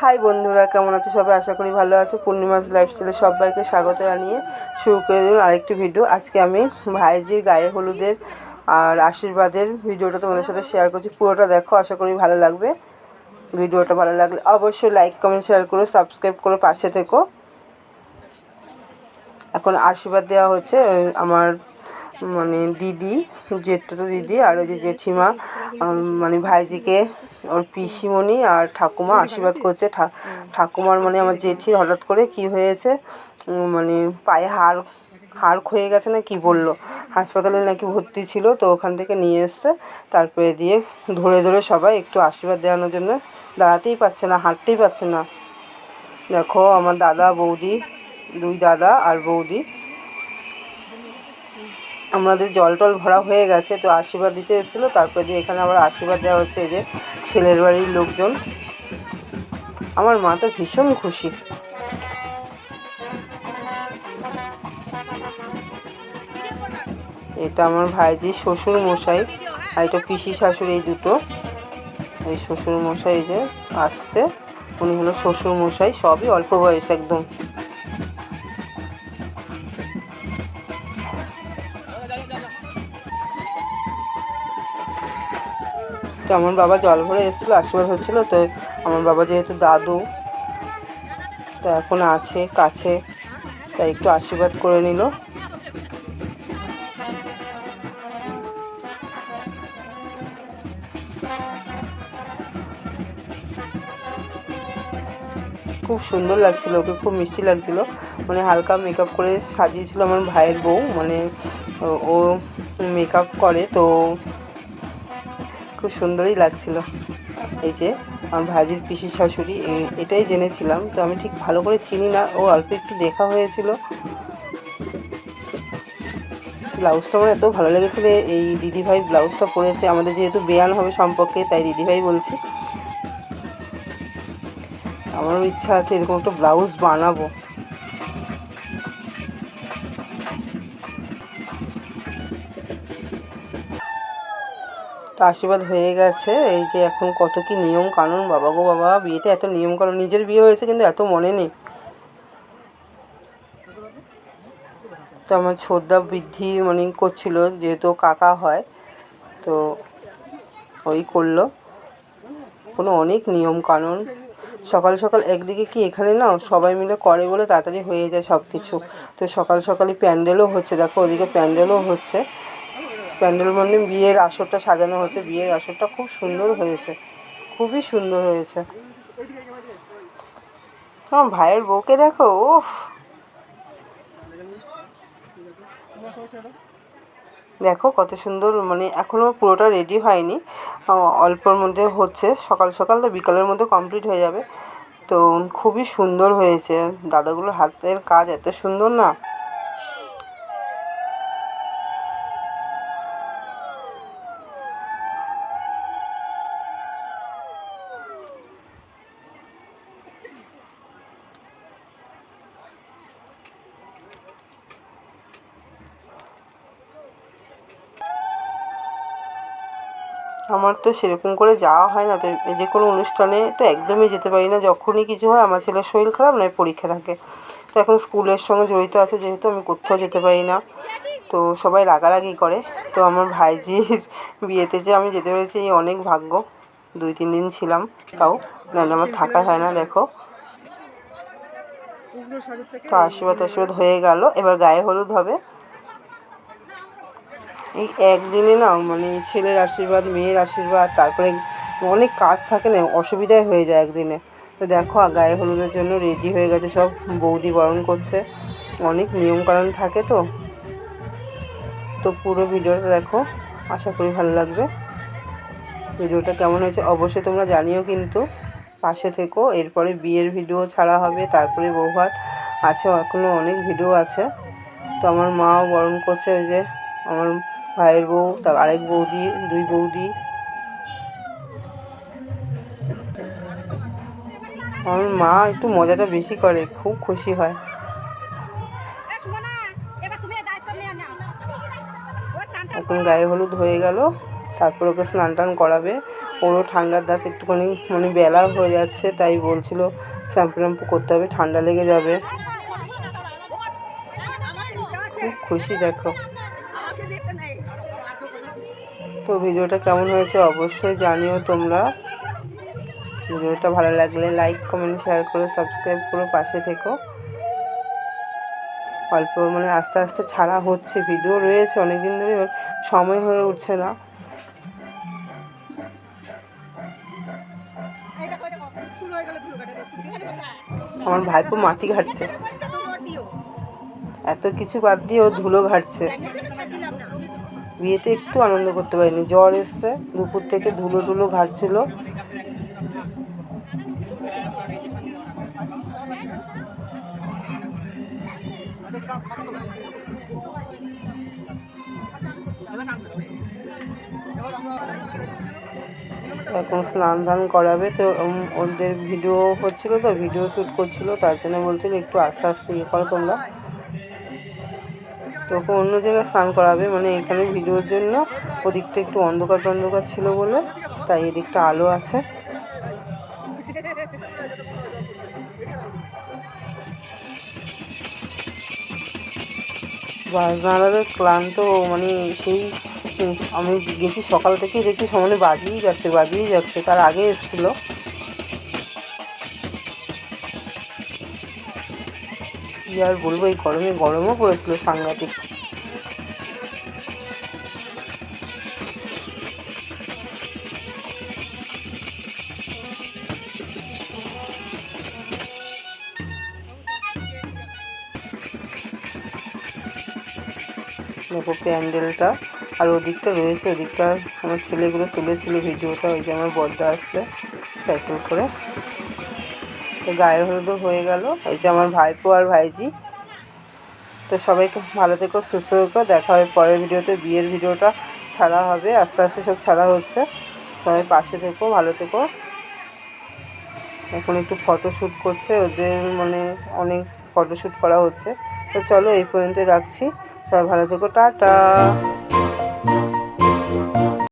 High বন্ধুরা, কেমন আছো সবাই? আশা করি ভালো আছো। পূর্ণিমাস লাইফস্টাইলে সবাইকে স্বাগত জানিয়ে শুরু করে দিলাম আরেকটি ভিডিও আজকে আমি ভাইজির গায়ে হলুদের আর আশীর্বাদের ভিডিওটা তোমাদের সাথে শেয়ার করছি। পুরোটা দেখো, আশা করি ভালো লাগবে। ভিডিওটা ভালো লাগলে অবশ্যই লাইক কমেন্ট শেয়ার করো সাবস্ক্রাইব করো, পাশে থেকো। এখন আশীর্বাদ দেওয়া হচ্ছে আমার মানে দিদি জেঠতো দিদি আর ওই যে জেঠিমা মানে ভাইজিকে ওর পিসিমণি আর ঠাকুমা আশীর্বাদ করছে ঠা- ঠাকুমার মানে আমার জেঠির হঠাৎ করে কি হয়েছে? মানে পায়ে হাড় হাড় ক্ষয়ে গেছে না কি বলল? হাসপাতালে নাকি ভর্তি ছিল তো ওখান থেকে নিয়ে এসছে। তারপরে দিয়ে ধরে ধরে সবাই একটু আশীর্বাদ দেওয়ানোর জন্য দাঁড়াতেই পারছে না হাঁটতেই পারছে না। দেখো আমার দাদা বৌদি দুই দাদা আর বৌদি। আমাদের জল টল ভরা হয়ে গেছে, তো আশীর্বাদ দিতে এসেছিল। তারপরে দিয়ে এখানে আবার আশীর্বাদ দেওয়া হচ্ছে এই যে ছেলের বাড়ির লোকজন। আমার মা তো ভীষণ খুশি। এটা আমার ভাইজি শ্বশুর মশাই আর এটা পিসি শাশুড়ি এই দুটো। এই শ্বশুর মশাই যে আসছে, উনি হলো শ্বশুর মশাই, সবই অল্প বয়স একদম। তো আমার বাবা জল ভরে এসেছিল, আশীর্বাদ হচ্ছিল, তো আমার বাবা যেহেতু দাদু, তো এখন আছে, কাছে, তাই একটু আশীর্বাদ করে নিল। খুব সুন্দর লাগছিল, ওকে খুব মিষ্টি লাগছিল। মানে হালকা মেকআপ করে সাজিয়েছিল আমার ভাইয়ের বউ মানে ও- মেকআপ করে, তো খুব সুন্দরই লাগছিল। এই যে, আমার ভাজির পিসি শাশুড়ি এটাই জেনেছিলাম। তো আমি ঠিক ভালো করে চিনি না, ও অল্প একটু দেখা হয়েছিল। ব্লাউজটা আমার এত ভালো লেগেছিলো, এই দিদিভাই ব্লাউজটা পরেছে। আমাদের যেহেতু বেয়ান হবে সম্পর্কে, তাই দিদিভাই বলছি। আমারও ইচ্ছা আছে এরকম একটা ব্লাউজ বানাবো। তো আশীর্বাদ হয়ে গেছে। এই যে এখন কত কি নিয়ম কানুন, বাবা গো বাবা, বিয়েতে এত নিয়ম কানুন, নিজের বিয়ে হয়েছে কিন্তু এত মনে নেই। তো আমার শ্রদ্ধা বৃদ্ধি মানে করছিল, যেহেতু কাকা হয়, তো ওই করল। কোনো অনেক নিয়ম কানুন। সকাল সকাল একদিকে কি এখানে না সবাই মিলে করে বলে তাড়াতাড়ি হয়ে যায় সব কিছু তো সকাল সকালই প্যান্ডেলও হচ্ছে, দেখো ওদিকে প্যান্ডেলও হচ্ছে। প্যান্ডেল মানে বিয়ের আসরটা সাজানো হয়েছে। বিয়ের আসরটা খুব সুন্দর হয়েছে। খুবই সুন্দর হয়েছে। আমার ভাইয়ের বউকে দেখো, উফ। দেখো কত সুন্দর মানে এখনও পুরোটা রেডি হয়নি। অল্পর মধ্যে হচ্ছে, সকাল সকাল তো বিকালের মধ্যে কমপ্লিট হয়ে যাবে। তো খুবই সুন্দর হয়েছে। দাদাগুলোর হাতের কাজ এত সুন্দর না। আমার তো সেরকম করে যাওয়া হয় না। তো যে কোনো অনুষ্ঠানে তো একদমই যেতে পারি না। যখনই কিছু হয় আমার ছেলের শরীর খারাপ, নয় পরীক্ষা থাকে। তো এখন স্কুলের সঙ্গে জড়িত আছে যেহেতু আমি কোথাও যেতে পারি না। তো সবাই রাগারাগি করে। তো আমার ভাইজির বিয়েতে যে আমি যেতে পেরেছি এই অনেক ভাগ্য। দুই, তিন দিন ছিলাম তাও। নাহলে আমার থাকা হয় না, দেখো। তো আশীর্বাদ আশীর্বাদ হয়ে গেল। এবার গায়ে হলুদ হবে। এই একদিনে না মানে ছেলের আশীর্বাদ, মেয়ের আশীর্বাদ, তারপরে অনেক কাজ থাকে না, অসুবিধাই হয়ে যায় একদিনে। তো দেখো গায়ে হলুদের জন্য রেডি হয়ে গেছে সব, বৌদি বরণ করছে। অনেক নিয়মকানুন থাকে তো। তো পুরো ভিডিওটা দেখো, আশা করি ভালো লাগবে। ভিডিওটা কেমন হয়েছে অবশ্যই তোমরা জানিও কিন্তু। পাশে থেকো, এরপরে বিয়ের ভিডিও ছাড়া হবে, তারপরে বৌভাত আছে এখনও অনেক ভিডিও আছে। তো আমার মাও বরণ করছে ওই যে আমার ভাইয়ের বউ তার আরেক বৌদি দুই বৌদি। আমার মা একটু মজাটা বেশি করে খুব খুশি হয়। এখন গায়ে হলুদ হয়ে গেল তারপর ওকে স্নান টান করাবে। ওরও ঠান্ডার দাস একটুখানি মানে বেলা হয়ে যাচ্ছে তাই বলছিল শ্যাম্পু ট্যাম্পু করতে হবে ঠান্ডা লেগে যাবে। খুব খুশি দেখো। তো ভিডিওটা কেমন হয়েছে অবশ্যই জানিও তোমরা। ভিডিওটা ভালো লাগলে লাইক কমেন্ট শেয়ার করে সাবস্ক্রাইব করে পাশে থেকো। অল্প মানে আস্তে আস্তে ছাড়া হচ্ছে ভিডিও রয়েছে অনেক দিন ধরে সময় হয়ে উঠছে না। আমার ভাইপো মাটি ঘাটছে। এত কিছু বাদ দিয়ে ও ধুলো ঘাটছে। বিয়েতে একটু আনন্দ করতে পারিনি। জ্বর এসছে, দুপুর থেকে ধুলো টুলো ঘাটছিল। এখন স্নান ধান করাবে, তো ওদের ভিডিও হচ্ছিল তো ভিডিও শ্যুট করছিল, তার জন্য বলছিল একটু আস্তে আস্তে ইয়ে করো তোমরা। তো ওকে অন্য জায়গায় স্নান করাবে মানে এখানে ভিডিওর জন্য। ওদিকটা একটু অন্ধকার টন্ধকার ছিল বলে, তাই এদিকটা আলো আছে। বাজনালাদের ক্লান্ত মানে সেই, আমি গেছি সকাল থেকেই দেখছি সমানে বাজিয়েই যাচ্ছে বাজিয়েই যাচ্ছে। তার আগে এসেছিল। কি আর বলব? এই গরমে গরমও পড়েছিল সাংঘাতিক। দেখো প্যান্ডেলটা। আর ওদিকটা রয়েছে ওদিকটা আমার ছেলেগুলো তুলেছিল ভিডিওটা, ওই যে আমার বর্দা আসছে সাইকেল করে। তো গায়ে হলুদও হয়ে গেল। এই যে আমার ভাইপো আর ভাইজি। তো সবাইকে ভালো থেকো, সুস্থ থেকো। দেখা হবে পরের ভিডিওতে। বিয়ের ভিডিওটা ছাড়া হবে। আস্তে আস্তে সব ছাড়া হচ্ছে। সবাই পাশে থেকো, ভালো থেকো। এখন একটু ফটোশ্যুট করছে। ওদের মানে অনেক ফটোশ্যুট করা হচ্ছে। তো চলো এই পর্যন্ত রাখছি। সবাই ভালো থেকো। টাটা!